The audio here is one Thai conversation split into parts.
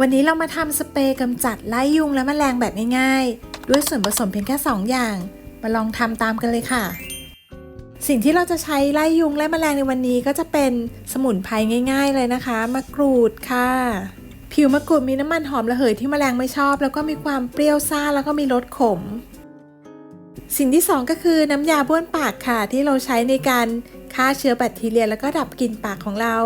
วันนี้เรามาทำสเปรย์กำจัดไล่ยุงและแมลงแบบง่ายๆ ด้วยส่วนผสมเพียงแค่ 2 อย่าง มาลองทำตามกันเลยค่ะ สิ่งที่เราจะใช้ไล่ยุงและแมลงในวันนี้ก็จะเป็นสมุนไพรง่าย ๆ เลยนะคะ มะกรูดค่ะ ผิวมะกรูดมีน้ำมันหอมระเหยที่แมลงไม่ชอบ แล้วก็มีความเปรี้ยวซ่าแล้วก็มีรสขม สิ่งที่สองก็คือน้ำยาบ้วนปากค่ะ ที่เราใช้ในการฆ่าเชื้อแบคทีเรีย แล้วก็ดับกลิ่นปากของเรา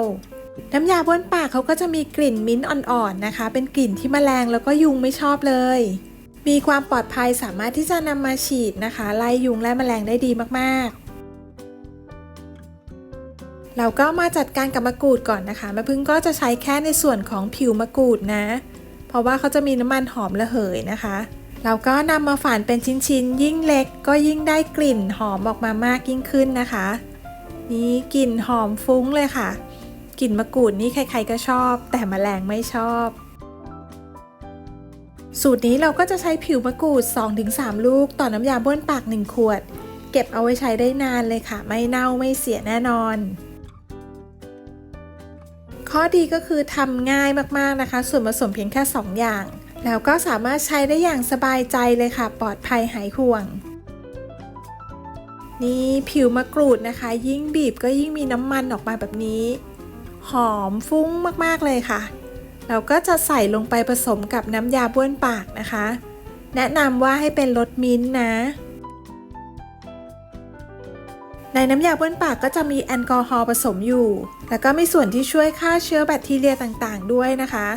น้ำยาบ้วนปากเขาก็จะมีกลิ่นมิ้นท์อ่อนๆนะคะ เป็นกลิ่นที่แมลงแล้วก็ยุงไม่ชอบเลย มีความปลอดภัยสามารถที่จะนำมาฉีดนะคะ ไล่ยุงและแมลงได้ดีมากๆเราก็มาจัดการกับมะกรูดก่อนนะคะแม่พึ่งก็จะใช้แค่ในส่วนของผิวมะกรูดนะ เพราะว่าเขาจะมีน้ำมันหอมระเหยนะคะ เราก็นำมาฝานเป็นชิ้นๆ ยิ่งเล็กก็ยิ่งได้กลิ่นหอมออกมามากยิ่งขึ้นนะคะ นี่กลิ่นหอมฟุ้งเลยค่ะ กลิ่นมะกรูดนี่ใครๆก็ชอบ แต่แมลงไม่ชอบ สูตรนี้เราก็จะใช้ผิวมะกรูด 2-3 ลูก ต่อน้ำยาบ้วนปาก 1 ขวด เก็บเอาไว้ใช้ได้นานเลยค่ะ ไม่เน่าไม่เสียแน่นอน ข้อดีก็คือทำง่ายมากๆนะคะ ส่วนผสมเพียงแค่ 2 อย่าง แล้วก็สามารถใช้ได้อย่างสบายใจเลยค่ะ ปลอดภัยหายห่วงนี่ผิวมะกรูดนะคะ ยิ่งบีบก็ยิ่งมีน้ำมันออกมาแบบนี้ หอมฟุ้งมากๆเลยค่ะ เราก็จะใส่ลงไปผสมกับน้ำยาบ้วนปากนะคะ แนะนำว่าให้เป็นรสมิ้นท์นะ ในน้ำยาบ้วนปากก็จะมีแอลกอฮอล์ผสมอยู่ แล้วก็มีส่วนที่ช่วยฆ่าเชื้อแบคทีเรียต่างๆ ด้วยนะคะ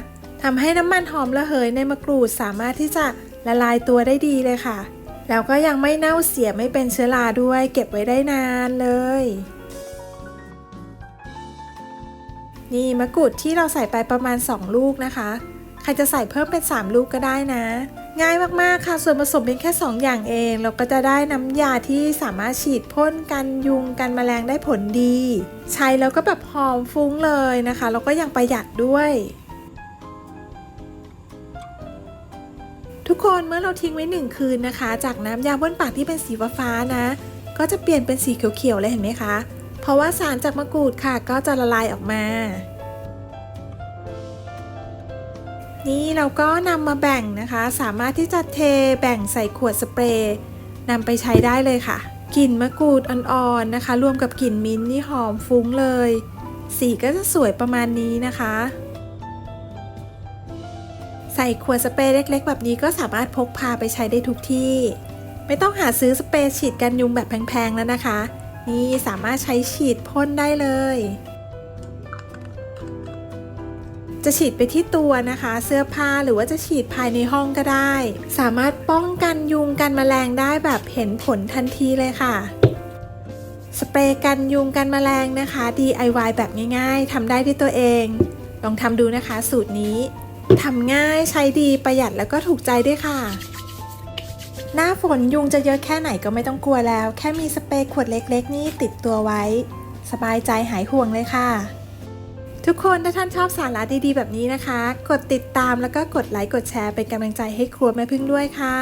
ทำให้น้ำมันหอมระเหยในมะกรูดสามารถที่จะละลายตัวได้ดีเลยค่ะ แล้วก็ยังไม่เน่าเสียไม่เป็นเชื้อราด้วย เก็บไว้ได้นานเลย นี่มะกรูดที่เราใส่ไปประมาณ 2 ลูกนะคะ ใครจะใส่เพิ่มเป็น 3 ลูกก็ได้นะ ง่ายมากๆค่ะ ส่วนผสมเพียงแค่ 2 อย่างเอง เราก็จะได้น้ำยาที่สามารถฉีดพ่นกันยุงกันแมลงได้ผลดี ใช้แล้วก็แบบหอมฟุ้งเลยนะคะ แล้วก็ยังประหยัดด้วยทุกคนเมื่อเราทิ้งไว้หนึ่งคืนนะคะ จากน้ำยาบ้วนปากที่เป็นสีฟ้าๆนะ ก็จะเปลี่ยนเป็นสีเขียวๆเลยเห็นไหมคะ เพราะว่าสารจากมะกรูดค่ะก็จะละลายออกมา นี่เราก็นำมาแบ่งนะคะ สามารถที่จะเทแบ่งใส่ขวดสเปรย์นำไปใช้ได้เลยค่ะกลิ่นมะกรูดอ่อนๆนะคะ รวมกับกลิ่นมิ้นท์นี่หอมฟุ้งเลย สีก็จะสวยประมาณนี้นะคะ ใส่ขวดสเปรย์เล็ก ๆ แบบนี้ก็สามารถพกพาไปใช้ได้ทุกที่ ไม่ต้องหาซื้อสเปรย์ฉีดกันยุงแบบแพงๆแล้วนะคะ นี่สามารถใช้ฉีดพ่นได้เลย จะฉีดไปที่ตัวนะคะ เสื้อผ้าหรือว่าจะฉีดภายในห้องก็ได้ สามารถป้องกันยุงกันแมลงได้แบบเห็นผลทันทีเลยค่ะสเปรย์กันยุงกันแมลงนะคะ DIY แบบง่ายๆทำได้ด้วยตัวเอง ลองทำดูนะคะสูตรนี้ทำง่ายใช้ดีประหยัดแล้วก็ถูกใจด้วยค่ะ หน้าฝนยุงจะเยอะแค่ไหนก็ไม่ต้องกลัวแล้ว แค่มีสเปรย์ขวดเล็กๆ นี่ติดตัวไว้ สบายใจหายห่วงเลยค่ะ ทุกคนถ้าท่านชอบสาระดีๆ แบบนี้นะคะ กดติดตามแล้วก็กดไลค์กดแชร์เป็นกำลังใจให้ครัวแม่พึ่งด้วยค่ะ